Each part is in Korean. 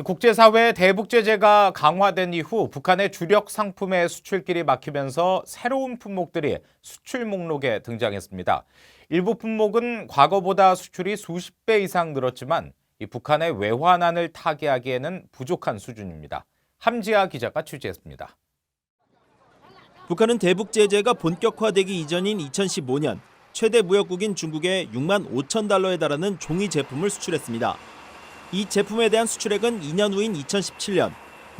국제사회의 대북 제재가 강화된 이후 북한의 주력 상품의 수출길이 막히면서 새로운 품목들이 수출 목록에 등장했습니다. 일부 품목은 과거보다 수출이 수십 배 이상 늘었지만 이 북한의 외환안을 타개하기에는 부족한 수준입니다. 함지아 기자가 취재했습니다. 북한은 대북 제재가 본격화되기 이전인 2015년 최대 무역국인 중국에 6만 5천 달러에 달하는 종이 제품을 수출했습니다. 이 제품에 대한 수출액은 2년 후인 2017년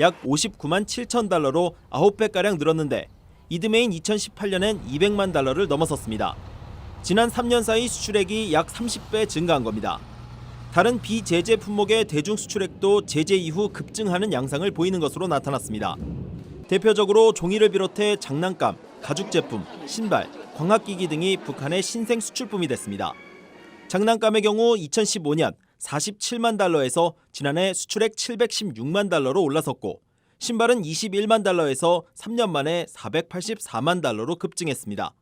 약 59만 7천 달러로 9배가량 늘었는데 이듬해인 2018년엔 200만 달러를 넘어섰습니다. 지난 3년 사이 수출액이 약 30배 증가한 겁니다. 다른 비제재 품목의 대중 수출액도 제재 이후 급증하는 양상을 보이는 것으로 나타났습니다. 대표적으로 종이를 비롯해 장난감, 가죽 제품, 신발, 광학기기 등이 북한의 신생 수출품이 됐습니다. 장난감의 경우 2015년 47만 달러에서 지난해 수출액 716만 달러로 올라섰고 신발은 21만 달러에서 3년 만에 484만 달러로 급증했습니다.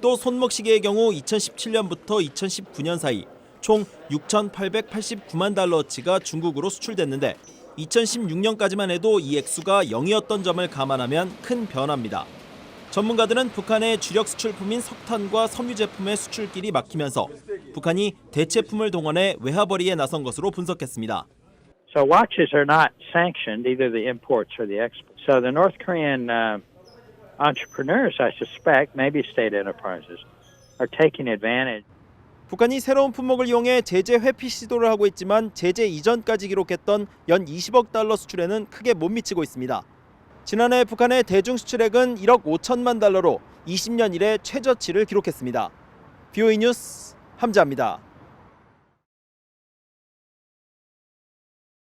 또 손목 시계의 경우 2017년부터 2019년 사이 총 6,889만 달러어치가 중국으로 수출됐는데 2016년까지만 해도 이 액수가 0이었던 점을 감안하면 큰 변화입니다. 전문가들은 북한의 주력 수출품인 석탄과 섬유 제품의 수출길이 막히면서 북한이 대체품을 동원해 외화벌이에 나선 것으로 분석했습니다. So watches are not sanctioned, either the imports or the exports. So the North Korean uh, entrepreneurs, I suspect, maybe state enterprises, are taking advantage. 북한이 새로운 품목을 이용해 제재 회피 시도를 하고 있지만 제재 이전까지 기록했던 연 20억 달러 수출에는 크게 못 미치고 있습니다. 지난해 북한의 대중 수출액은 1억 5천만 달러로 20년 이래 최저치를 기록했습니다. BOE 뉴스 함자입니다.